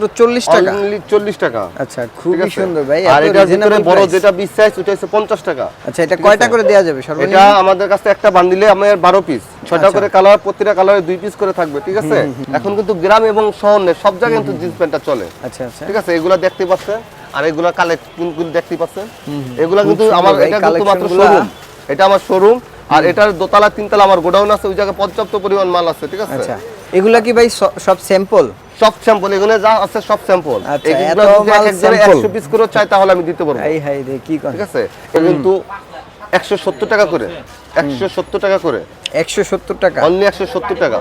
মাত্র চল্লিশ টাকা। অনলি চল্লিশ টাকা। আচ্ছা খুবই সুন্দর ভাই আর ভিতরে বড় যেটা বিশ সাইজ ওটা হচ্ছে পঞ্চাশ টাকা। আচ্ছা এটা কয়টা করে দেওয়া যাবে? সর্বনিম্ন? এটা আমাদের কাছে একটা বান্ডিলে আমার বারো পিস ছয়টা আচ্ছা। করে কালার প্রতিটা কালারে দুই পিস করে থাকবে ঠিক আছে? এখন কিন্তু গ্রাম এবং শহরে সব জায়গায় কিন্তু জিন্স প্যান্টটা চলে। আচ্ছা আচ্ছা। ঠিক আছে? এগুলা দেখতে পাচ্ছেন? আর এগুলা কালেক্টগুলো দেখতে পাচ্ছেন? এগুলা কিন্তু আমার এটা কিন্তু মাত্র শোরুম এটা আমার শোরুম আর এটার দোতলা তিনতলা আমার গোডাউন আছে ওই জায়গায় পর্যাপ্ত পরিমাণ মাল আছে ঠিক আছে? আচ্ছা। এগুলা কি ভাই সব স্যাম্পল সব স্যাম্পল এগুলো যা আছে সব স্যাম্পল এগুলো যদি মাল এক একজনে sample? 100 পিস করে চাই তাহলে আমি দিতে পারব। হাই হাই রে কি কর ঠিক আছে? কিন্তু 170 টাকা করে। 170 টাকা করে। টাকা? অনলি 170 টাকা।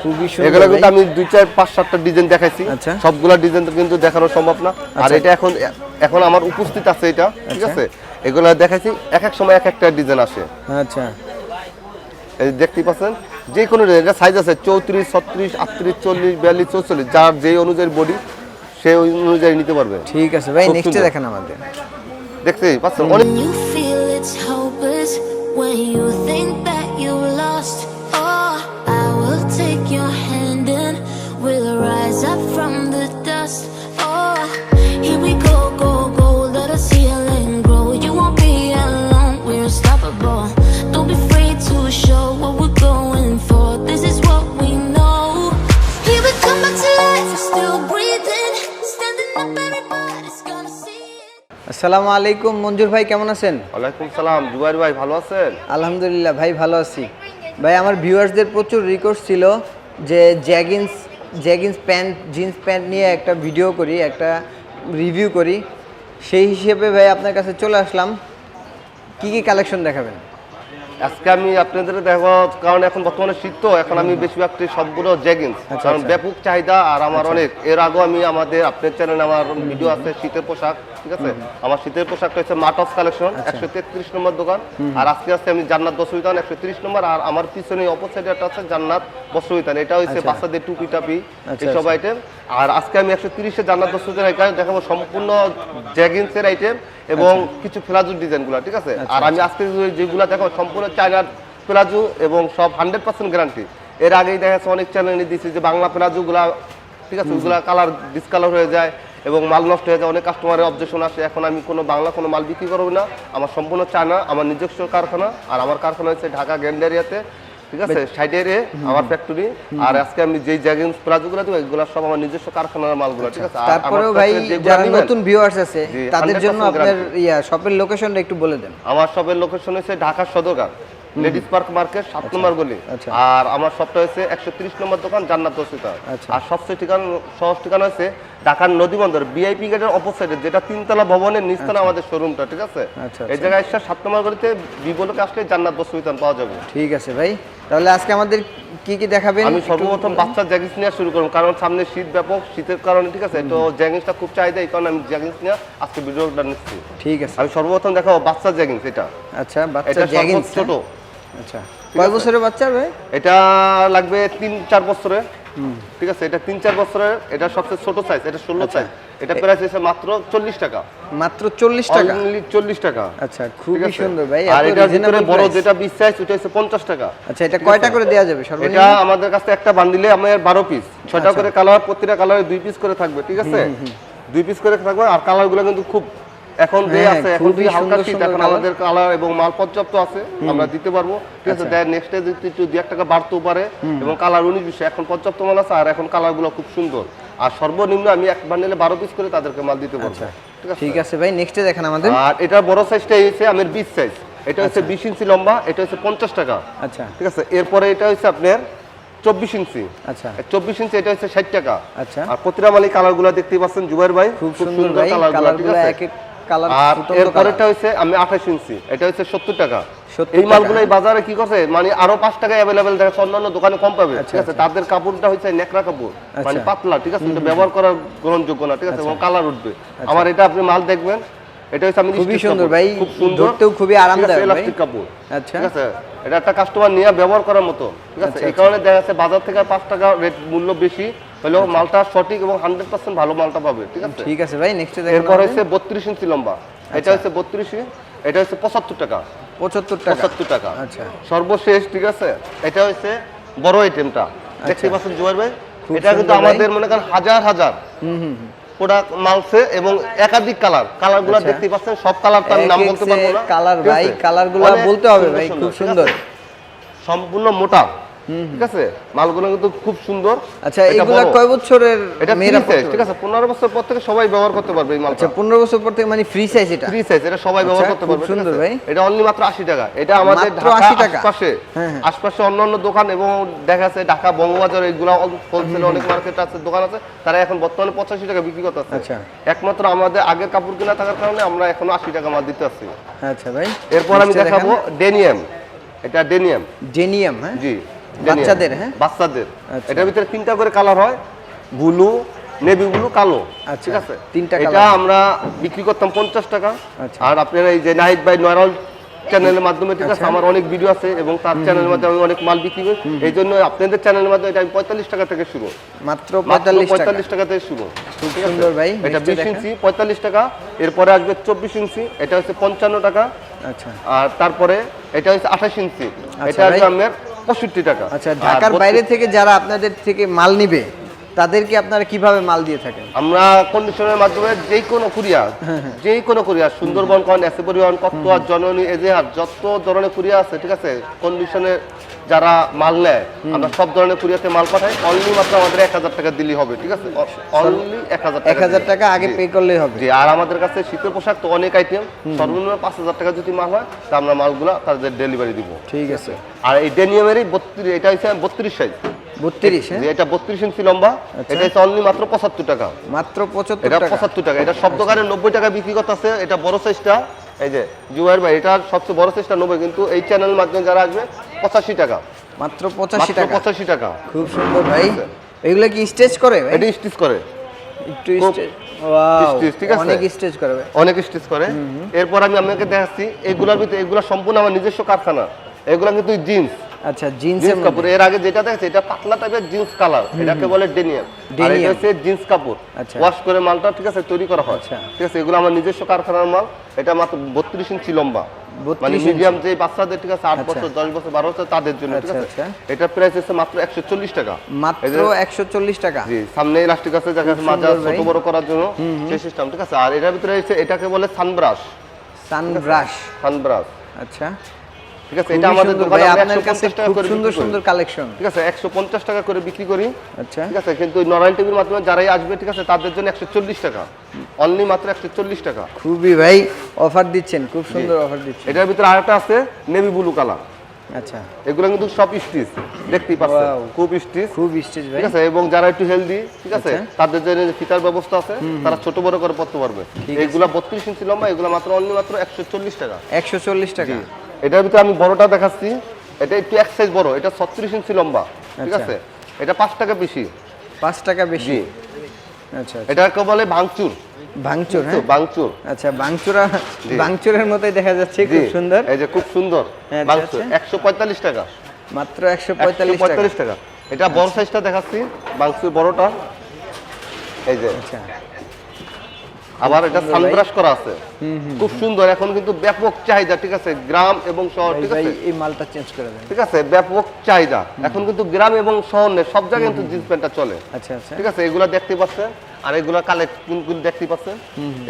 খুবই এগুলো কিন্তু আমি দুই চার পাঁচ সাতটা ডিজাইন দেখাইছি। আচ্ছা। সবগুলা ডিজাইন তো কিন্তু দেখানো সম্ভব না। আর আচ্ছা। এটা এখন এখন আমার উপস্থিত আছে এটা ঠিক আচ্ছা। আছে? এগুলা দেখাইছি এক এক সময় এক একটা ডিজাইন আসে। আচ্ছা। এই যে পাচ্ছেন? যে কোনো ডিজাইন সাইজ আছে চৌত্রিশ ছত্রিশ আটত্রিশ চল্লিশ বিয়াল্লিশ চৌচল্লিশ যার যেই অনুযায়ী বডি সেই অনুযায়ী নিতে পারবে। ঠিক আছে ভাই নেক্সটে দেখেন আমাদের। দেখতেই পাচ্ছেন অনেক oh, I will take your hand and we'll rise up from the dust. আসসালামু আলাইকুম মঞ্জুর ভাই কেমন আছেন? ওয়ালাইকুম সালাম। জুবাইর ভাই ভালো আছেন? আলহামদুলিল্লাহ ভাই ভালো আছি। ভাই আমার ভিউয়ার্সদের প্রচুর রিকোয়েস্ট ছিল যে jeggings jeggings pant jeans pant নিয়ে একটা ভিডিও করি একটা রিভিউ করি। সেই হিসেবে ভাই আপনার কাছে চলে আসলাম। কি কি কালেকশন দেখাবেন? আজকে আমি আপনাদের দেখো কারণ এখন বর্তমানে শীত তো এখন আমি বেশিরভাগ সবগুলো জ্যাগিন্স আচ্ছা, কারণ আচ্ছা। ব্যাপক চাহিদা আর আমার অনেক। এর আগেও আমি আমাদের আপনার চ্যানেলে আমার ভিডিও আছে শীতের পোশাক। ঠিক আছে? আমার শীতের পোশাকটা হচ্ছে মাটস কালেকশন আচ্ছা। একশো তেত্রিশ নম্বর দোকান। আর আজকে আছে আমি জান্নাত বসবিতান একশো তিরিশ নম্বর। আর আমার পিছনে অপোসাইড একটা আছে জান্নাত বসবিতান এটা হচ্ছে আচ্ছা। বাচ্চাদের টুপি টাপি আচ্ছা, এইসব আচ্ছা। আইটেম আর আজকে আমি একশো তিরিশে জান্নাত বসবিতান এখানে দেখাবো সম্পূর্ণ জ্যাগিন্সের আইটেম এবং কিছু ফ্লাজুর ডিজাইনগুলো ঠিক আছে? আচ্ছা, আর আমি আজকে যেগুলো দেখাবো সম্পূর্ণ চায়নার প্লাজো এবং সব হান্ড্রেড পার্সেন্ট গ্যারান্টি এর আগেই দেখা যাচ্ছে অনেক চ্যানেলে দিয়েছি যে বাংলা প্লাজোগুলা ঠিক আছে? ওগুলা কালার ডিসকালার হয়ে যায়। এবং মাল নষ্ট হয়ে যায় অনেক কাস্টমারের অবজেকশন আসে এখন আমি কোনো বাংলা কোনো মাল বিক্রি করব না আমার সম্পূর্ণ চায়না আমার নিজস্ব কারখানা আর আমার কারখানা হচ্ছে ঢাকা গ্যান্ডারিয়াতে ঠিক আছে? সাইড সাইডের আমার ফ্যাক্টরি আর আজকে আমি যেই জ্যাগিন্স প্লাজোগুলো দেবো এগুলো সব আমার নিজস্ব কারখানার মালগুলো ঠিক আছে? আর তারপরেও ভাই যারা নতুন ভিউয়ার্স আছে তাদের জন্য আপনার ইয়া শপের লোকেশনটা একটু বলে দেন। আমার শপের লোকেশন হচ্ছে ঢাকার সদরঘাট লেডিস পার্ক মার্কেট সাত নম্বর গলি। আচ্ছা। আর আমার শপটা হচ্ছে একশো তিরিশ নম্বর দোকান জান্নাত আচ্ছা। আর সবচেয়ে ঠিকানা সহজ ঠিকানা হচ্ছে ঢাকার নদী বন্দর বিআইপি গেটের অপোসাইডে যেটা তিনতলা ভবনের নিচতলা আমাদের শোরুমটা ঠিক আছে? আচ্ছা, এই জায়গায় এসে সাত নম্বর গলিতে বিবলকে আসলে জান্নাত বসবিতান পাওয়া যাবে। ঠিক আছে ভাই। তাহলে আজকে আমাদের কি কি দেখাবেন? আমি সর্বপ্রথম বাচ্চার জ্যাগিন্স নিয়ে শুরু করব কারণ সামনে শীত ব্যাপক শীতের কারণে ঠিক আছে? তো জ্যাগিন্সটা খুব চাহিদা এই কারণে আমি জ্যাগিন্স নিয়ে আজকে ভিডিওটা নিচ্ছি। ঠিক আছে। আমি সর্বপ্রথম দেখাবো বাচ্চার জ্যাগিন্স এটা। আচ্ছা বাচ্চা এটা জ্যাগিন্স ছোট। আচ্ছা। কয় বছরের বাচ্চা ভাই? এটা লাগবে তিন চার বছরের। ঠিক আছে এটা তিন চার বছরের এটা সবচেয়ে ছোট সাইজ এটা ষোলো আচ্ছা। সাইজ এটা প্রাইস হচ্ছে মাত্র চল্লিশ টাকা। মাত্র চল্লিশ টাকা? চল্লিশ টাকা। আচ্ছা খুবই সুন্দর ভাই আর এটার ভিতরে বড় যেটা বিশ সাইজ ওটা হচ্ছে পঞ্চাশ টাকা। আচ্ছা এটা কয়টা করে দেওয়া যাবে? এটা আমাদের কাছে একটা বান্ডিলে আমার বারো পিস ছয়টা আচ্ছা। করে কালার প্রতিটা কালারে দুই পিস করে থাকবে ঠিক আছে? দুই পিস করে থাকবে আর কালারগুলো কিন্তু খুব এখন যে হ্যাঁ, আছে এখন খুবই হালকা শীত এখন আমাদের কালার এবং মাল পর্যাপ্ত আছে আমরা দিতে পারব। ঠিক আছে আচ্ছা। দেয় নেক্সট ডে যদি একটু দু এক টাকা বাড়তেও পারে এবং কালার উনিশ বিশ এখন পর্যাপ্ত মাল আছে আর এখন কালারগুলো খুব সুন্দর। আর সর্বনিম্ন আমি এক বান্ডিলে বারো পিস করে তাদেরকে মাল দিতে পারব। ঠিক আছে? ঠিক আছে ভাই নেক্সটে দেখেন আমাদের। আর এটা বড় সাইজটা হচ্ছে আমার বিশ সাইজ এটা হচ্ছে বিশ ইঞ্চি লম্বা এটা হচ্ছে পঞ্চাশ টাকা। আচ্ছা। ঠিক আছে এরপরে এটা হচ্ছে আপনার চব্বিশ ইঞ্চি। আচ্ছা। চব্বিশ ইঞ্চি এটা হচ্ছে ষাট টাকা। আচ্ছা। আর প্রতিটা মালি কালারগুলা দেখতেই পাচ্ছেন জুবাইর ভাই। খুব সুন্দর কালারগুলা ঠিক আছে? কালার আর ফুটন্ত এরপরেরটা হচ্ছে আমি আঠাশ ইঞ্চি। এটা হচ্ছে সত্তর টাকা। এই বাজারে কি করছে? মানে আরও পাঁচ টাকা অ্যাভেলেবেল দেখা অন্যান্য দোকানে কম পাবে। আচ্ছা, ঠিক আছে? আচ্ছা। তাদের কাপড়টা হচ্ছে নেকড়া কাপড়। মানে আচ্ছা। পাতলা ঠিক আছে? এটা ব্যবহার করার গ্রহণযোগ্য না ঠিক আছে? এবং কালার উঠবে। আমার এটা আপনি মাল দেখবেন। এটা হচ্ছে আমি খুবই সুন্দর ভাই, খুব সুন্দর ধরতেও খুবই আরামদায়ক ভাই। কাপড়। আচ্ছা। ঠিক আছে? এটা একটা কাস্টমার নিয়ে ব্যবহার করার মতো ঠিক আছে? এই কারণে দেখা যাচ্ছে বাজার থেকে পাঁচ টাকা রেট মূল্য বেশি। হলেও মালটা সঠিক এবং হান্ড্রেড পার্সেন্ট ভালো মালটা পাবে ঠিক আছে? ঠিক আছে ভাই নেক্সটে এরপর। হচ্ছে বত্রিশ ইঞ্চি লম্বা এটা হচ্ছে বত্রিশ এটা হচ্ছে পঁচাত্তর টাকা। পঁচাত্তর টাকা। পঁচাত্তর টাকা। আচ্ছা। সর্বশেষ ঠিক আছে? এটা হচ্ছে বড় আইটেমটা দেখতে আচ্ছা। পাচ্ছেন জুয়ার ভাই? এটা কিন্তু আমাদের মনে করেন হাজার হাজার প্রোডাক্ট মালছে এবং একাধিক কালার কালারগুলো আচ্ছা। দেখতে পাচ্ছেন সব কালার তো আমি নাম বলতে পারব না। কালার ভাই আছে? কালারগুলো বলতে হবে ভাই খুব সুন্দর। সম্পূর্ণ মোটা। ঠিক আছে? মালগুলো কিন্তু খুব সুন্দর। আচ্ছা এগুলা কয় বছরের এটা মেয়েরা ঠিক আছে? পনেরো বছর পর থেকে সবাই ব্যবহার করতে পারবে এই মালটা। আচ্ছা পনেরো বছর পর থেকে মানে ফ্রি সাইজ এটা? ফ্রি সাইজ এটা সবাই ব্যবহার আচ্ছা, করতে পারবে সুন্দর ভাই। এটা অনলি মাত্র 80 টাকা। এটা আমাদের ঢাকা 80 টাকা? আশপাশে। হ্যাঁ, হ্যাঁ। আশপাশে অন্যান্য দোকান এবং দেখা যাচ্ছে ঢাকা বঙ্গবাজার এগুলো হোলসেল অনেক মার্কেট আছে দোকান আছে। তারা এখন বর্তমানে 85 টাকা বিক্রি করতেছে। আচ্ছা। একমাত্র আমাদের আগের কাপড় কিনা থাকার কারণে আমরা এখনও 80 টাকা মাল দিতে আসছি। আচ্ছা ভাই। এরপর আমি দেখাবো ডেনিয়াম এটা ডেনিয়াম ডেনিয়াম হ্যাঁ? জি। বাচ্চাদের, হ্যাঁ? বাচ্চাদের। আচ্ছা। এটার ভিতরে তিনটা করে কালার হয় ব্লু নেভি ব্লু কালো। আচ্ছা, ঠিক আছে? তিনটা এটা আমরা বিক্রি করতাম পঞ্চাশ টাকা। আচ্ছা। আর আপনারা এই যে নাহিদ ভাই নয়রাল চ্যানেলের মাধ্যমে ঠিক আছে। আমার অনেক ভিডিও আছে এবং তার চ্যানেলের মাধ্যমে আমি অনেক মাল বিক্রি করি। এই জন্য আপনাদের চ্যানেলের মাধ্যমে এটা আমি পঁয়তাল্লিশ টাকা থেকে শুরু। মাত্র পঁয়তাল্লিশ টাকা। পঁয়তাল্লিশ টাকা থেকে শুরু? সুন্দর ভাই, এটা বিশ ইঞ্চি পঁয়তাল্লিশ টাকা। এরপরে আসবে চব্বিশ ইঞ্চি এটা হচ্ছে পঞ্চান্ন টাকা। আচ্ছা। আর তারপরে এটা হচ্ছে আঠাশ ইঞ্চি। এটা। আসবে আমার পঁয়ষট্টি টাকা। আচ্ছা ঢাকার বাইরে থেকে যারা আপনাদের থেকে মাল নিবে তাদেরকে আপনারা কীভাবে মাল দিয়ে থাকেন? আমরা কন্ডিশনের মাধ্যমে যে কোনো কুরিয়ার হ্যাঁ, যে কোনো কুরিয়ার সুন্দরবন কন এসে পরিবহন কক্টোয়া জননী এজেহার যত ধরনের কুরিয়ার আছে ঠিক আছে? কন্ডিশনে যারা মাল নেয় আমরা সব ধরনের কুরিয়াতে মাল পাঠাই। অনলি মাত্র আমাদের এক হাজার টাকা দিলেই হবে ঠিক আছে? অনলি এক হাজার এক হাজার টাকা আগে পে করলেই হবে। জি আর আমাদের কাছে শীতের পোশাক তো অনেক আইটেম সর্বনিম্ন পাঁচ হাজার টাকা যদি মাল হয় তা আমরা মালগুলো তাদের ডেলিভারি দিব। ঠিক আছে। আর এই ডেনিয়ামেরই বত্রিশ এটা হচ্ছে বত্রিশ সাইজ হ্যাঁ? এটা বত্রিশ ইঞ্চি লম্বা আচ্ছা। এটা অনলি মাত্র পঁচাত্তর টাকা। মাত্র এটা টাকা। এটা সব দোকানে নব্বই টাকা বিক্রি করতেছে। এটা বড় সাইজটা এই যে জুয়ার ভাই এটা সবচেয়ে বড় নব্বই কিন্তু এই চ্যানেলের মাধ্যমে যারা আসবে পঁচাশি টাকা। মাত্র পঁচাশি টাকা। পঁচাশি টাকা। খুব সুন্দর ভাই। এগুলো কি স্টেজ করে এটি স্টিচ করে। একটু স্টেজ? অনেক করে অনেক করে। এরপর আমি আপনাকে দেখাচ্ছি এগুলোর ভিতরে এগুলো সম্পূর্ণ আমার নিজস্ব কারখানা। এগুলো কিন্তু জিন্স আচ্ছা জিন্স কাপড় এর আগে যেটা দেখছে এটা পাতলা টাইপের জিন্স কালার এটাকে বলে ডেনিয়াম আর এটা হচ্ছে জিন্স কাপড়। আচ্ছা। ওয়াশ করে মালটা ঠিক আছে তৈরি করা হয়। আচ্ছা। ঠিক আছে এগুলো আমার নিজস্ব কারখানার মাল। এটা মাত্র বত্রিশ ইঞ্চি লম্বা। মানে মিডিয়াম যে বাচ্চাদের ঠিক আছে আট আচ্ছা। বছর দশ বছর বারো বছর তাদের জন্য ঠিক আচ্ছা, আছে। আচ্ছা। এটা প্রাইস হচ্ছে মাত্র একশো চল্লিশ টাকা। মাত্র একশো চল্লিশ টাকা। জি সামনে ইলাস্টিক আছে যাকে মাজা ছোট বড় করার জন্য। সেই সিস্টেম ঠিক আছে। আর এটার ভিতরে এটাকে বলে সানব্রাশ সানব্রাশ সানব্রাশ আচ্ছা। ঠিক আছে? এটা আমাদের সুন্দর। দোকানে আপনার কাছে খুব সুন্দর সুন্দর কালেকশন ঠিক আছে? একশো পঞ্চাশ টাকা করে বিক্রি করি। আচ্ছা। ঠিক আছে? কিন্তু টিভির মাধ্যমে যারাই আসবে ঠিক আছে তাদের জন্য একশো চল্লিশ টাকা। অনলি মাত্র একশো চল্লিশ টাকা। খুবই ভাই অফার দিচ্ছেন খুব সুন্দর অফার দিচ্ছেন। এটার ভিতরে আরেকটা আছে নেভি ব্লু কালার আচ্ছা। এগুলো কিন্তু সব স্টিচ দেখতেই পাচ্ছেন. খুব স্টিচ খুব স্টেজ ভাই। ঠিক আছে? এবং যারা একটু হেলদি ঠিক আছে আচ্ছা। তাদের জন্য ফিতার ব্যবস্থা আছে তারা ছোট বড় করে পড়তে পারবে। এইগুলা বত্রিশ ইঞ্চি লম্বা এগুলো মাত্র অনলি মাত্র একশো চল্লিশ টাকা। একশো চল্লিশ টাকা। এটার ভিতরে আমি বড়টা দেখাচ্ছি। এটা একটু এক সাইজ বড় এটা ছত্রিশ ইঞ্চি লম্বা ঠিক আচ্ছা। আছে? এটা পাঁচ টাকা বেশি। পাঁচ টাকা বেশি? জি। আচ্ছা আচ্ছা। এটাকে বলে ভাঙচুর। ভাঙচুর তো হ্যাঁ? ভাঙচুর। আচ্ছা ভাঙচুরা ভাঙচুরের মতোই দেখা যাচ্ছে খুব সুন্দর। এই যে খুব সুন্দর। হ্যাঁ, ভাঙচুর। আচ্ছা। একশো পঁয়তাল্লিশ টাকা। মাত্র একশো একশো পঁয়তাল্লিশ টাকা। পঁয়তাল্লিশ টাকা। এটা বড় সাইজটা দেখাচ্ছি ভাঙচুর বড়টা। এই যে। আচ্ছা। আবার এটা। সানব্রাশ করা আছে। খুব সুন্দর। এখন কিন্তু ব্যাপক চাহিদা ঠিক আছে? গ্রাম এবং শহর ঠিক আছে? এই মালটা চেঞ্জ করে দেন। ঠিক আছে? ব্যাপক চাহিদা। এখন কিন্তু গ্রাম এবং শহর সব জায়গায় কিন্তু জিন্স প্যান্টটা চলে। আচ্ছা আচ্ছা। ঠিক আছে? এগুলা দেখতে পাচ্ছেন আর এগুলা কালেক্ট দেখতে পাচ্ছেন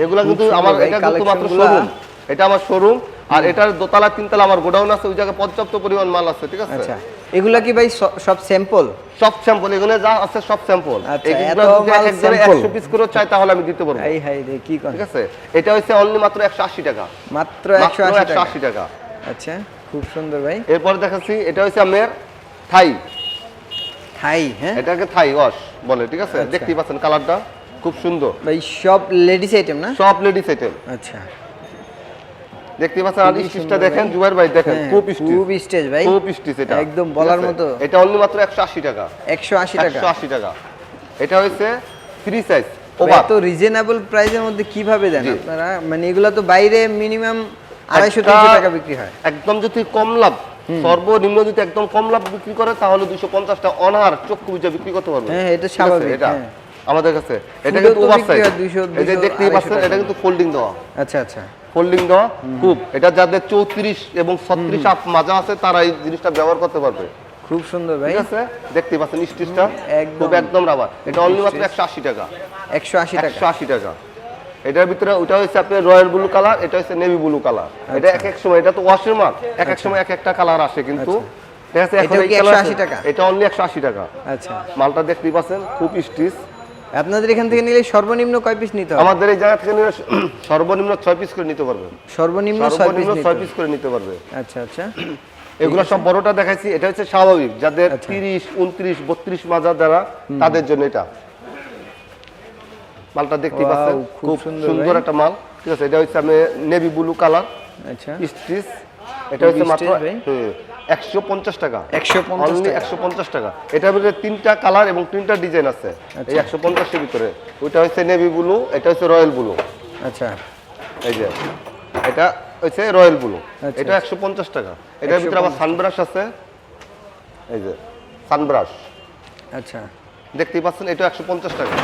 এগুলা কিন্তু আমার এটা কিন্তু মাত্র শোরুম এটা আমার শোরুম আর এটার দোতলা তিনতলা আমার গোডাউন আছে। ওই জায়গায় পর্যাপ্ত পরিমাণ মাল আছে ঠিক আছে? আচ্ছা। এগুলা কি ভাই সব স্যাম্পল সব স্যাম্পল এগুলো যা আছে সব স্যাম্পল আচ্ছা, এত মাল এক 100 পিস করে চাই তাহলে আমি দিতে পারব। হাই হাই রে কি ঠিক আছে? এটা হচ্ছে অনলি মাত্র 180 টাকা। মাত্র একশো আশি টাকা। 180 টাকা। আচ্ছা খুব সুন্দর ভাই। এরপর দেখাচ্ছি এটা হচ্ছে আমার থাই। হাই হ্যাঁ? এটাকে থাই ওয়াশ বলে ঠিক আছে? আচ্ছা। দেখতেই পাচ্ছেন কালারটা খুব সুন্দর। ভাই সব লেডিস আইটেম না? সব লেডিস আইটেম আচ্ছা। দেখতে পাচ্ছেন আর স্টিচটা দেখেন জুবাইর ভাই দেখেন হ্যাঁ, খুব স্টিচ। খুব স্টেজ ভাই। খুব স্টিচ এটা। একদম বলার মতো। এটা অনলি মাত্র 180 টাকা। একশো আশি টাকা। 180 টাকা। এটা হচ্ছে ফ্রি সাইজ ওভার। এত রিজনেবল প্রাইসের মধ্যে কীভাবে দেন আপনারা? মানে এগুলা তো বাইরে মিনিমাম আড়াইশো একটা- তিনশো টাকা বিক্রি হয়। একদম যদি কম লাভ সর্বনিম্ন যদি একদম কম লাভ বিক্রি করে তাহলে দুশো পঞ্চাশটা অনার চক্ষু বুঝে বিক্রি করতে পারবে। হ্যাঁ, এটা স্বাভাবিক, এটা হ্যাঁ। আমাদের কাছে। এটা কিন্তু তো ওভার সাইজ এই যে দেখতেই পাচ্ছেন এটা কিন্তু ফোল্ডিং দেওয়া। আচ্ছা আচ্ছা। ফোল্ডিং দেওয়া খুব এটা যাদের চৌত্রিশ এবং ছত্রিশ আপ মাজা আছে তারা এই জিনিসটা ব্যবহার করতে পারবে। খুব সুন্দর ভাই। ঠিক আছে? দেখতে পাচ্ছেন স্টিচটা? খুব একদম রাবার। এটা অনলি মাত্র একশো আশি টাকা। একশো আশি টাকা। একশো আশি টাকা। এটার ভিতরে ওটা হচ্ছে আপনার রয়্যাল ব্লু কালার এটা হচ্ছে নেভি ব্লু কালার। এটা এক এক সময় এটা তো ওয়াশের মাল এক এক সময় এক একটা কালার আসে কিন্তু। ঠিক আছে? এখন এটাও এই কি colour 180 আছে, টাকা? এটা অনলি একশো আশি টাকা। আচ্ছা। মালটা দেখতেই পাচ্ছেন খুব স্টিচ। আপনাদের এখান থেকে নিলে সর্বনিম্ন কয় পিস নিতে হবে? আমাদের এই জায়গা থেকে নিলে সর্বনিম্ন 6 পিস করে নিতে পারবে। সর্বনিম্ন 6 পিস করে নিতে পারবে। আচ্ছা আচ্ছা। এগুলো সব বড়টা দেখাইছি এটা হচ্ছে স্বাভাবিক। যাদের 30 29 32 মাজা দ্বারা তাদের জন্য এটা। মালটা দেখতে পাচ্ছেন? খুব সুন্দর একটা মাল। ঠিক আছে এটা হচ্ছে আমি নেভি ব্লু কালার আচ্ছা। স্টিচ এটা হচ্ছে মাত্র হুম হ্যাঁ। 150 টাকা। 150 150 টাকা। এটার ভিতরে তিনটা কালার এবং তিনটা ডিজাইন আছে। এই একশো এর ভিতরে। ওইটা হচ্ছে নেভি ব্লু এটা হচ্ছে রয়্যাল ব্লু। আচ্ছা। এই যে এটা হচ্ছে রয়্যাল ব্লু। এটা 150 টাকা। এটার ভিতরে আবার সানব্রাশ আছে। এই যে সানব্রাশ। আচ্ছা। দেখতেই পাচ্ছেন এটা 150 টাকা।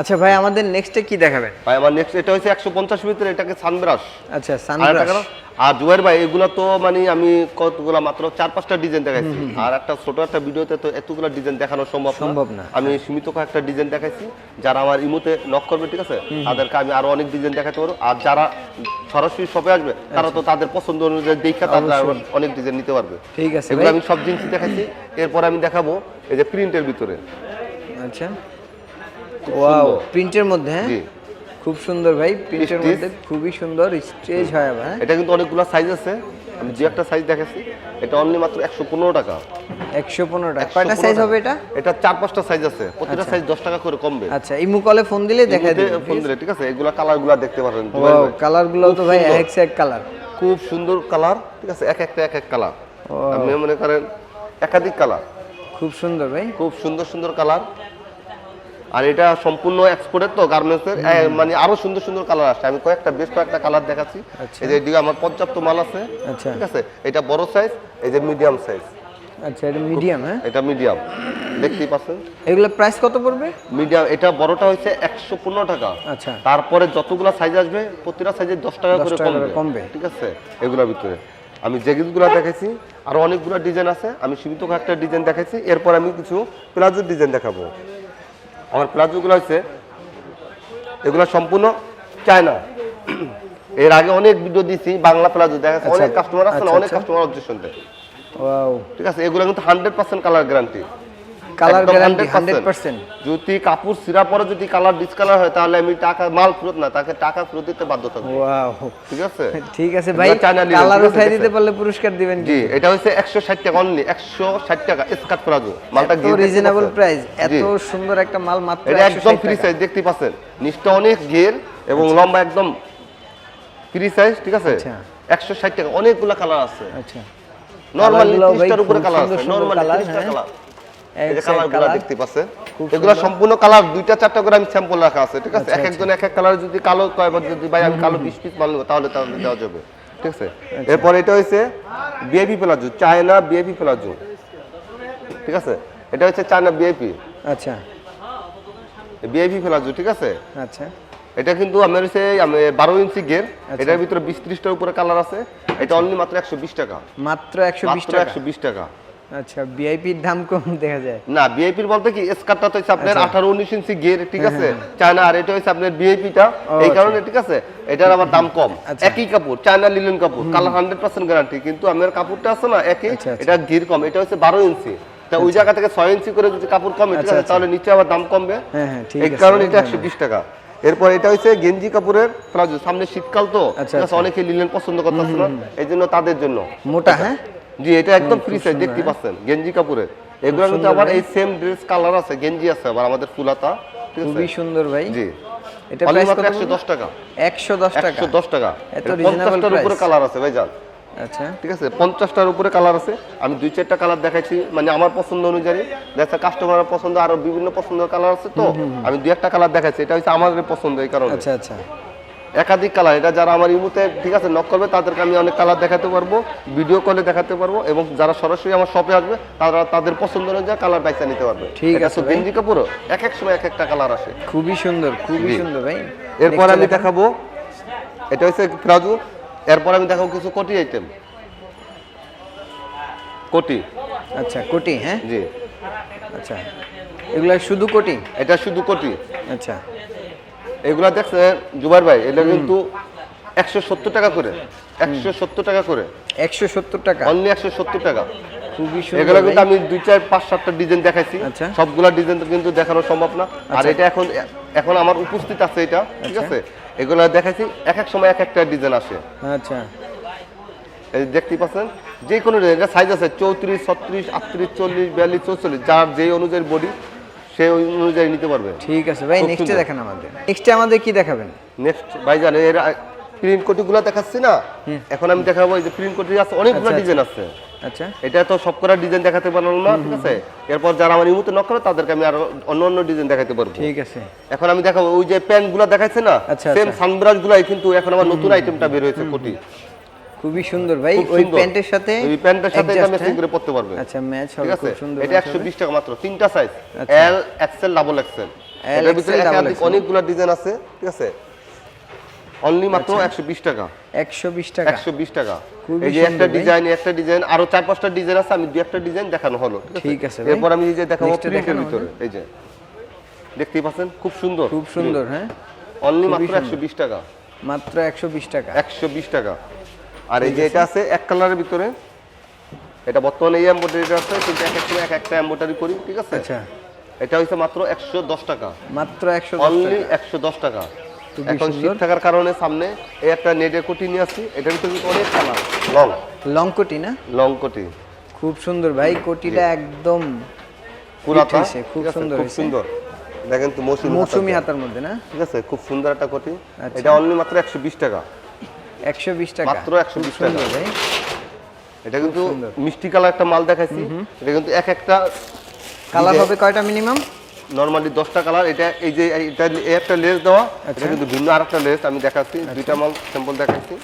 আচ্ছা ভাই আমাদের নেক্সটে কি দেখাবেন? ভাই আমার নেক্সট এটা হচ্ছে একশো পঞ্চাশ ভিতরে এটাকে সানব্রাশ আচ্ছা একটা আর জুয়ের ভাই এগুলো তো মানে আমি কতগুলো মাত্র চার পাঁচটা ডিজাইন দেখাইছি। আর একটা ছোট একটা ভিডিওতে তো এতগুলো ডিজাইন দেখানো সম্ভব সম্ভব না। আমি সীমিত একটা ডিজাইন দেখাইছি। যারা আমার ইমোতে নক করবে ঠিক আছে? তাদেরকে আমি আরও অনেক ডিজাইন দেখাতে পারব। আর যারা সরাসরি শপে আসবে তারা তো তাদের পছন্দ অনুযায়ী দেখা তারা অনেক ডিজাইন নিতে পারবে। ঠিক আছে এগুলো আমি সব জিনিস দেখাচ্ছি এরপর আমি দেখাবো এই যে প্রিন্টের ভিতরে। আচ্ছা। ওয়াও প্রিন্টের মধ্যে হ্যাঁ? খুব সুন্দর ভাই প্রিন্টের মধ্যে খুবই সুন্দর স্টেজ হয় আবার হ্যাঁ? এটা কিন্তু অনেকগুলো সাইজ আছে। আমি যে একটা সাইজ দেখাচ্ছি এটা অনলি মাত্র একশো পনেরো টাকা। একশো পনেরো টাকা। কয়টা সাইজ হবে এটা? এটা চার পাঁচটা সাইজ আছে। প্রতিটা সাইজ দশ টাকা করে কমবে। আচ্ছা ইমু কলে ফোন দিলে দেখা দেবে ফোন দিলে ঠিক আছে? এগুলা কালারগুলা দেখতে পারেন ওয়াও কালারগুলো তো ভাই। এক এক কালার খুব সুন্দর কালার ঠিক আছে? এক একটা এক এক কালার আপনি মনে করেন একাধিক কালার খুব সুন্দর ভাই। খুব সুন্দর সুন্দর কালার আর এটা সম্পূর্ণ এক্সপোর্টের তো গার্মেন্টসের মানে আরও সুন্দর সুন্দর কালার আসছে। আমি কয়েকটা বেশ কয়েকটা কালার দেখাচ্ছি। আচ্ছা। এই যে এদিকে আমার পর্যাপ্ত মাল আছে আচ্ছা। ঠিক আছে? এটা বড় সাইজ এই যে মিডিয়াম সাইজ আচ্ছা এটা মিডিয়াম হ্যাঁ? এটা মিডিয়াম দেখতেই পাচ্ছেন? এগুলো প্রাইস কত পড়বে? মিডিয়াম এটা বড়টা হচ্ছে একশো পনেরো টাকা। আচ্ছা। তারপরে যতগুলো সাইজ আসবে প্রতিটা সাইজে দশ টাকা 10 করে টাকা করে কমবে। কমবে। ঠিক আছে? এগুলোর ভিতরে। আমি জেগিসগুলো দেখাইছি আরও অনেকগুলো ডিজাইন আছে। আমি সীমিত একটা ডিজাইন দেখাইছি। এরপর আমি কিছু প্লাজোর ডিজাইন দেখাবো। আমার প্লাজোগুলো হয়েছে এগুলো সম্পূর্ণ চায়না। এর আগে অনেক ভিডিও দিছি বাংলা প্লাজো দেখা যাচ্ছে আচ্ছা, অনেক কাস্টমার আছে আচ্ছা, অনেক। কাস্টমার অবজেকশন দেয় ঠিক আছে এগুলো কিন্তু hundred percent colour guarantee colour guarantee 100% 100% যদি কাপড় সিরা পরে যদি কালার ডিসকালার হয় তাহলে আমি টাকা মাল ফেরত না তাকে টাকা ফেরত দিতে বাধ্য থাকব ওয়াও ঠিক আছে? ঠিক আছে ভাই কালার উঠাই দিতে পারলে পুরস্কার দিবেন জি এটা হচ্ছে একশো ষাট টাকা অনলি একশো ষাট টাকা স্কার্ট প্লাজো মালটা গিয়ে রিজনেবল প্রাইস এত সুন্দর একটা মাল মাত্র এটা একদম ফ্রি সাইজ দেখতে পাচ্ছেন? নিচটা অনেক ঘের এবং লম্বা একদম ফ্রি সাইজ ঠিক আছে? আচ্ছা। একশো ষাট টাকা অনেকগুলা কালার আছে। আচ্ছা। নর্মালি ভাই উপরে কালার আছে নর্মালি হ্যাঁ। কালার দেখতে পাচ্ছেন? খুব এগুলো সম্পূর্ণ কালার দুইটা চারটা করে আমি স্যাম্পল রাখা আছে ঠিক আছে? এক একজন এক এক কালার যদি কালো কয় যদি ভাই আমি কালো বিশ পিস মাল তাহলে তাহলে দেওয়া যাবে ঠিক আছে। এরপর এটা হচ্ছে B A P palazzo China B A P palazzo ঠিক আছে? এটা হচ্ছে চায়না বিএপি আচ্ছা। বিএপি প্লাজো ঠিক আছে? আচ্ছা। এটা কিন্তু আমার হচ্ছে বারো ইঞ্চি গের আচ্ছা। এটার ভিতরে বিশ ত্রিশটার উপরে কালার আছে। এটা অনলি মাত্র একশো বিশ টাকা। মাত্র একশো বিশ টাকা। একশো বিশ টাকা। আচ্ছা ভিআইপির দাম কম দেখা যায়। না বিআইপির বলতে কি স্কার্টটা তো আপনার আচ্ছা। আঠারো উনিশ ইঞ্চি গিয়ার ঠিক আছে? চায়না আর এটা হচ্ছে আপনার বিআইপিটা এই আচ্ছা। কারণে ঠিক আছে? এটার আবার দাম কম। আচ্ছা। একই কাপড় চায়না লিলেন কাপড়। কালার হান্ড্রেড পার্সেন্ট গ্যারান্টি কিন্তু আমার কাপড়টা আছে না একই? আচ্ছা, আচ্ছা। এটা গির কম এটা হচ্ছে বারো ইঞ্চি। তা ওই জায়গা থেকে ছয় ইঞ্চি করে যদি কাপড় কমে ঠিক আচ্ছা, আছে? আচ্ছা। তাহলে নিচে আবার দাম কমবে। হ্যাঁ, হ্যাঁ, ঠিক এই কারণে এটা একশো বিশ টাকা। এরপর এটা হচ্ছে গেঞ্জি কাপুরের প্লাজো সামনে শীতকাল তো। আচ্ছা, আছে আচ্ছা। অনেকে লিলেন পছন্দ করতেছে না। এই জন্য তাদের জন্য। মোটা হ্যাঁ? জি এটা একদম ফ্রি সাইজ দেখতে পাচ্ছেন গেঞ্জি কাপড়ের। এগুলোর মধ্যে আবার এই সেম ড্রেস কালার আছে গেঞ্জি আছে আবার আমাদের ফুলাতা খুবই সুন্দর ভাই। জি। এটা প্রাইস কত একশো দশ টাকা। একশো দশ টাকা। একশো দশ টাকা। এত reasonable পঞ্চাশটার উপরে কালার আছে ভাইজান। আচ্ছা। ঠিক আছে? উপরে কালার আছে। আমি দুই চারটা কালার দেখাইছি মানে আমার পছন্দ অনুযায়ী। দেখা কাস্টমারের পছন্দ আরও বিভিন্ন পছন্দের কালার আছে তো। আমি দুই একটা কালার দেখাইছি এটা হচ্ছে আমাদের পছন্দ এই কারণে। আচ্ছা আচ্ছা। একাধিক কালার। এটা যারা আমার ইমুতে ঠিক আছে নক করবে তাদেরকে আমি অনেক কালার দেখাতে পারব ভিডিও কলে দেখাতে পারব এবং যারা সরাসরি আমার শপে আসবে তারা তাদের পছন্দ অনুযায়ী কালার বাইসা নিতে পারবে। ঠিক আছে। গেঞ্জি কাপড়ও এক এক সময় এক একটা কালার আসে। খুবই সুন্দর খুবই সুন্দর ভাই। এরপর আমি দেখাবো এটা হচ্ছে প্লাজো এরপর আমি দেখাবো কিছু কোটি আইটেম কোটি। আচ্ছা কোটি হ্যাঁ? জি। আচ্ছা এগুলা শুধু কোটি? এটা শুধু কোটি। আচ্ছা। এগুলা দেখছেন জুবাইর ভাই এটা কিন্তু একশো সত্তর টাকা করে একশো সত্তর টাকা করে। একশো সত্তর টাকা? অনলি একশো সত্তর টাকা। খুবই এগুলো কিন্তু আমি দুই চার পাঁচ সাতটা ডিজাইন দেখাইছি। আচ্ছা। সবগুলা ডিজাইন তো কিন্তু দেখানো সম্ভব না। আর আচ্ছা। এটা এখন এখন আমার উপস্থিত আছে এটা ঠিক আচ্ছা। আছে? এগুলো দেখাইছি এক এক সময় এক একটা ডিজাইন আসে। আচ্ছা। এই যে দেখতেই পাচ্ছেন যে কোনো ডিজাইন এটা সাইজ আছে চৌত্রিশ ছত্রিশ আটত্রিশ চল্লিশ বিয়াল্লিশ চৌচল্লিশ যার যেই অনুযায়ী বডি সেই অনুযায়ী নিতে পারবে। ঠিক আছে ভাই নেক্সটে। দেখান আমাদের। নেক্সটে আমাদের কি দেখাবেন? নেক্সট ভাইজান এর প্রিন্ট কোটিগুলো দেখাচ্ছি না? এখন আমি দেখাবো এই যে প্রিন্ট কোটি আছে অনেকগুলো আচ্ছা, ডিজাইন আছে। আচ্ছা। এটা তো সব করা ডিজাইন দেখাতে পারলাম না ঠিক আছে? এরপর যারা আমার ইমুতে নক করে তাদেরকে আমি আরও অন্য অন্য ডিজাইন দেখাতে পারব। ঠিক আছে। এখন আমি দেখাবো ওই যে প্যান্টগুলা দেখাচ্ছে না আচ্ছা, সেম আচ্ছা। সানব্রাশ গুলাই কিন্তু এখন আমার নতুন আইটেমটা বের হয়েছে কোটি। খুবই সুন্দর ভাই ওই প্যান্টের সাথে ওই প্যান্টের সাথে এটা ম্যাচিং? করে পড়তে পারবে। আচ্ছা ম্যাচ হবে খুব সুন্দর এটা match একশো হবে। বিশ টাকা মাত্র তিনটা সাইজ আচ্ছা। L XL double XL L, এটার ভিতরে। অনেকগুলো ডিজাইন আছে ঠিক আছে? অনলি মাত্র আচ্ছা। একশো বিশ টাকা। একশো বিশ টাকা। একশো বিশ টাকা। খুবই এই যে একটা ডিজাইন একটা ডিজাইন আরও চার পাঁচটা ডিজাইন আছে আমি দুই একটা ডিজাইন দেখানো হলো ঠিক আছে। এরপর আমি এই যে দেখাবো প্রিন্টের ভিতরে এই যে। দেখতেই পাচ্ছেন? খুব সুন্দর। খুব সুন্দর হ্যাঁ? অনলি মাত্র সুন্দর। একশো বিশ টাকা। মাত্র একশো বিশ টাকা। একশো বিশ টাকা। আর এই যে এটা আছে এক কালারের ভিতরে। এটা বর্তমানে এই এম্বোটারিটা আছে কিন্তু এক এক সময় এক একটা এম্বোটারি করি ঠিক আছে? আচ্ছা। এটা হচ্ছে মাত্র একশো দশ টাকা। মাত্র একশো অনলি একশো দশ টাকা। এখন শীত থাকার কারণে সামনে এই একটা নেটের কোটি নিয়ে আসছি এটার ভিতরে অনেক কালার লং লং কোটি না? লং কোটি। খুব সুন্দর ভাই কোটিটা একদম হয়েছে, খুব সুন্দর খুব সুন্দর। দেখেন তো মৌসুমি মৌসুমি হাতার মধ্যে না? ঠিক আছে খুব সুন্দর একটা কোটি। আচ্ছা। এটা অনলি মাত্র একশো বিশ টাকা। একশো বিশ টাকা। মাত্র 120 খুব টাকা। এটা কিন্তু মিষ্টি কালার একটা মাল দেখাইছি। এটা কিন্তু এক একটা কালার হবে কয়টা মিনিমাম নর্মালি দশটা কালার এটা এই যে এটা একটা লেস দেওয়া। এটা আচ্ছা। কিন্তু ভিন্ন আর একটা লেস আমি দেখাচ্ছি। দুইটা মাল স্যাম্পল দেখাচ্ছি।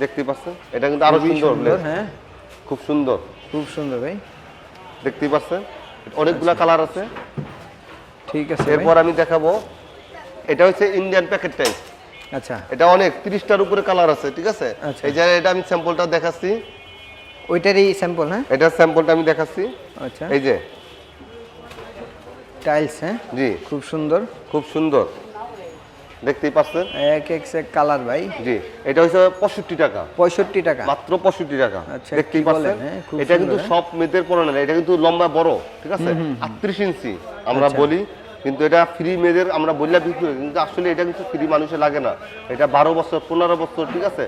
দেখতে পাচ্ছেন? এটা কিন্তু আরও সুন্দর লেস হ্যাঁ। খুব সুন্দর। খুব সুন্দর ভাই। দেখতেই পাচ্ছেন? অনেকগুলা কালার আছে। ঠিক আছে এরপর আমি দেখাবো। এটা হচ্ছে ইন্ডিয়ান প্যাকেট টাইপ আচ্ছা। এটা অনেক তিরিশটার উপরে কালার আছে ঠিক আছে? আচ্ছা। এই যে এটা আমি স্যাম্পলটা দেখাচ্ছি। ওইটারই স্যাম্পল হ্যাঁ? এটা স্যাম্পলটা আমি দেখাচ্ছি। আচ্ছা। এই যে। টাইলস হ্যাঁ? জি। খুব সুন্দর। খুব সুন্দর। দেখতেই পাচ্ছেন? এক এক সে কালার ভাই। জি। এটা হচ্ছে পঁয়ষট্টি টাকা। পঁয়ষট্টি টাকা। মাত্র পঁয়ষট্টি টাকা। আচ্ছা, দেখতেই পাচ্ছেন? হ্যাঁ, এটা কিন্তু হ্যাঁ। সব মেয়েদের পরে না এটা কিন্তু লম্বা বড় ঠিক আছে? আটত্রিশ ইঞ্চি আমরা আচ্ছা। বলি। কিন্তু এটা ফ্রি মেয়েদের আমরা বললে বিক্রি করি কিন্তু আসলে এটা কিন্তু ফ্রি মানুষের লাগে না। এটা বারো বছর পনেরো বছর ঠিক আছে?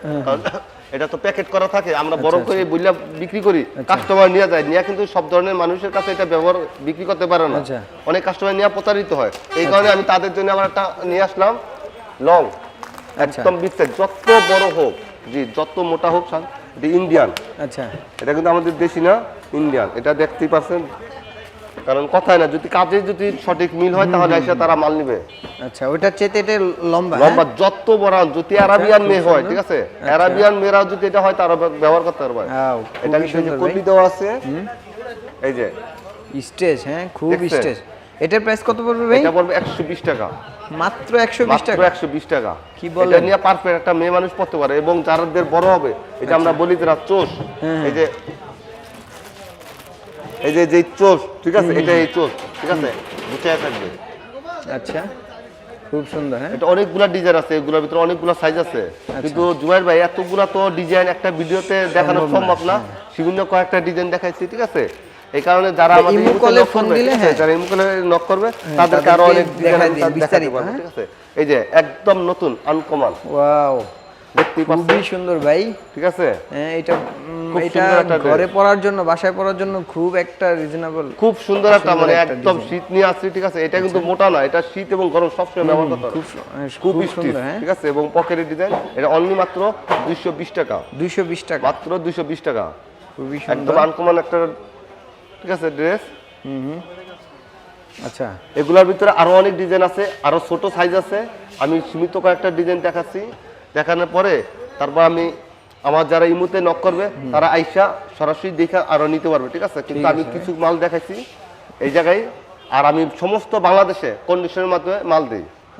এটা তো প্যাকেট করা থাকে আমরা বড় করে বললে বিক্রি করি কাস্টমার নিয়ে যায় নিয়ে কিন্তু সব ধরনের মানুষের কাছে এটা ব্যবহার বিক্রি করতে পারে না। আচ্ছা। অনেক কাস্টমার নিয়ে প্রতারিত হয়। এই কারণে আমি তাদের জন্য আমার একটা নিয়ে আসলাম লং আচ্ছা। একদম বিস্তার যত বড় হোক জি যত মোটা হোক এটা ইন্ডিয়ান আচ্ছা। এটা কিন্তু আমাদের দেশি না ইন্ডিয়ান এটা দেখতেই পাচ্ছেন কারণ কথায় না যদি কাজে যদি সঠিক মিল হয় তাহলে এসে তারা মাল নিবে। আচ্ছা ওইটার চেতে এটা লম্বা লম্বা হ্যাঁ? যত বড় যদি আরাবিয়ান মেয়ে হয় ঠিক আছে? আচ্ছা। আরাবিয়ান মেয়েরা যদি এটা হয় তারা ব্যবহার করতে পারবে। এটা খুবই কিন্তু ভাই। দেওয়া আছে এই যে। স্টেজ হ্যাঁ? খুব স্টেজ। এটার প্রাইস কত পড়বে ভাই? এটা পড়বে একশো বিশ টাকা। মাত্র একশো বিশ মাত্র টাকা? একশো বিশ টাকা। কি বলেন? এটা নিয়ে পারফেক্ট একটা মেয়ে মানুষ পড়তে পারে এবং যাদের বড় হবে এটা আমরা বলি যারা চোষ হ্যাঁ, এই যে এই যে যে চোষ ঠিক আছে? এটা এই চোষ ঠিক আছে? গুছিয়ে থাকবে। আচ্ছা খুব সুন্দর হ্যাঁ? এটা অনেকগুলা ডিজাইন আছে এগুলোর ভিতরে অনেকগুলা সাইজ আছে। কিন্তু জুবাইর ভাই এতগুলা তো ডিজাইন একটা ভিডিওতে দেখানো সম্ভব না, সম্ভব বিভিন্ন কয়েকটা ডিজাইন দেখাইছি ঠিক আছে? এই কারণে যারা আমাদের ইমো কলে ফোন দিলে, হ্যাঁ। যারা ইমো কলে নক করবে তাদেরকে আরও অনেক ডিজাইন দেখাতে পারব হ্যাঁ? ঠিক আছে? এই যে একদম নতুন আনকমন ওয়াও দেখতেই পাচ্ছেন। খুবই সুন্দর ভাই। ঠিক আছে? হ্যাঁ এটা এটা ঘরে। পরার জন্য বাসায় পরার জন্য খুব একটা রিজনেবল খুব সুন্দর একটা মানে একদম আচ্ছা। শীত নিয়ে আসছি ঠিক আছে? এটা কিন্তু মোটা না এটা শীত এবং গরম সবসময় ব্যবহার করতে খুব সুন্দর হ্যাঁ। ঠিক আছে? এবং পকেটের ডিজাইন এটা অনলি মাত্র দুইশো বিশ টাকা। দুইশো বিশ টাকা। মাত্র দুইশো বিশ টাকা। খুবই একদম আনকমন একটা ঠিক আছে ড্রেস আচ্ছা। এগুলোর ভিতরে আরও অনেক ডিজাইন আছে আরও ছোট সাইজ আছে। আমি সীমিত কয়েকটা ডিজাইন দেখাচ্ছি। দেখানোর পরে তারপর আমি আমার যারা ইমুতে নক করবে তারা আইসা সরাসরি দেখা আরও নিতে পারবে ঠিক আছে? কিন্তু আমি কিছু মাল দেখাইছি এই জায়গায়। আর আমি সমস্ত বাংলাদেশে কন্ডিশনের মাধ্যমে মাল দিই।